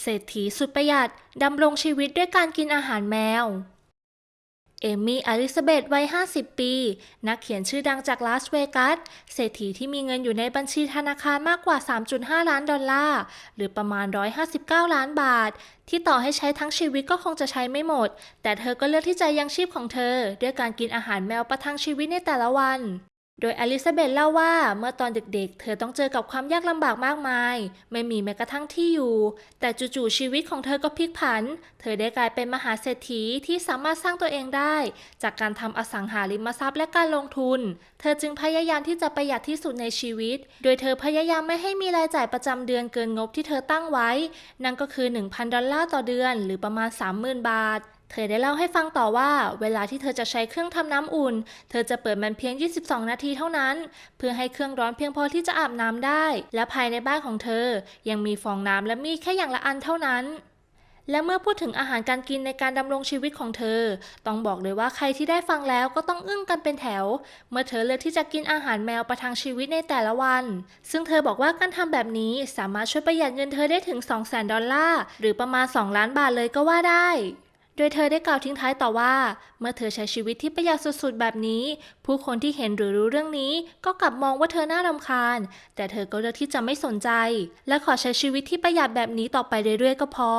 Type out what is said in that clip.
เศรษฐีสุดประหยัดดำรงชีวิตด้วยการกินอาหารแมว เอมี่อลิซาเบธวัย 50 ปี นักเขียนชื่อดังจากลาสเวกัส เศรษฐีที่มีเงินอยู่ในบัญชีธนาคารมากกว่า 3.5 ล้านดอลลาร์ หรือประมาณ 159 ล้านบาท ที่ต่อให้ใช้ทั้งชีวิตก็คงจะใช้ไม่หมด แต่เธอก็เลือกที่จะยังชีพของเธอ ด้วยการกินอาหารแมวประทังชีวิตในแต่ละวัน โดยอลิซาเบธเล่าว่าเมื่อตอนเด็กๆ เธอต้องเจอกับความยากลำบากมากมาย ไม่มีแม้กระทั่งที่อยู่ แต่จู่ๆชีวิตของเธอก็พลิกผัน เธอได้กลายเป็นมหาเศรษฐีที่สามารถสร้างตัวเองได้ จากการทำอสังหาริมทรัพย์และการลงทุน เธอจึงพยายามที่จะประหยัดที่สุดในชีวิต โดยเธอพยายามไม่ให้มีรายจ่ายประจำเดือนเกินงบที่เธอตั้งไว้ นั่นก็คือ 1,000 ดอลลาร์ต่อเดือน หรือประมาณ 30,000 บาท เธอได้เล่าให้ฟังต่อว่า เวลาที่เธอจะใช้เครื่องทำน้ำอุ่น เธอจะเปิดมันเพียง 22 นาทีเท่านั้น เพื่อให้เครื่องร้อนเพียงพอที่จะอาบน้ำได้ และภายในบ้านของเธอ ยังมีฟองน้ำและมีดแค่อย่างละอันเท่านั้นและเมื่อพูดถึงอาหารการกินในการดำรงชีวิตของเธอ ต้องบอกเลยว่าใครที่ได้ฟังแล้วก็ต้องอึ้งกันเป็นแถว เมื่อเธอเลือกที่จะกินอาหารแมวประทังชีวิตในแต่ละวัน ซึ่งเธอบอกว่าการทำแบบนี้สามารถช่วยประหยัดเงินเธอได้ถึง 200,000 ดอลลาร์ หรือประมาณ 2 ล้านบาทเลยก็ว่าได้ โดยเธอได้กล่าวทิ้งท้ายต่อว่า เมื่อเธอใช้ชีวิตที่ประหยัดสุดๆแบบนี้ ผู้คนที่เห็นหรือรู้เรื่องนี้ ก็กลับมองว่าเธอน่ารำคาญ แต่เธอก็เลือกที่จะไม่สนใจ และขอใช้ชีวิตที่ประหยัดแบบนี้ต่อไปเรื่อยๆ ก็พอ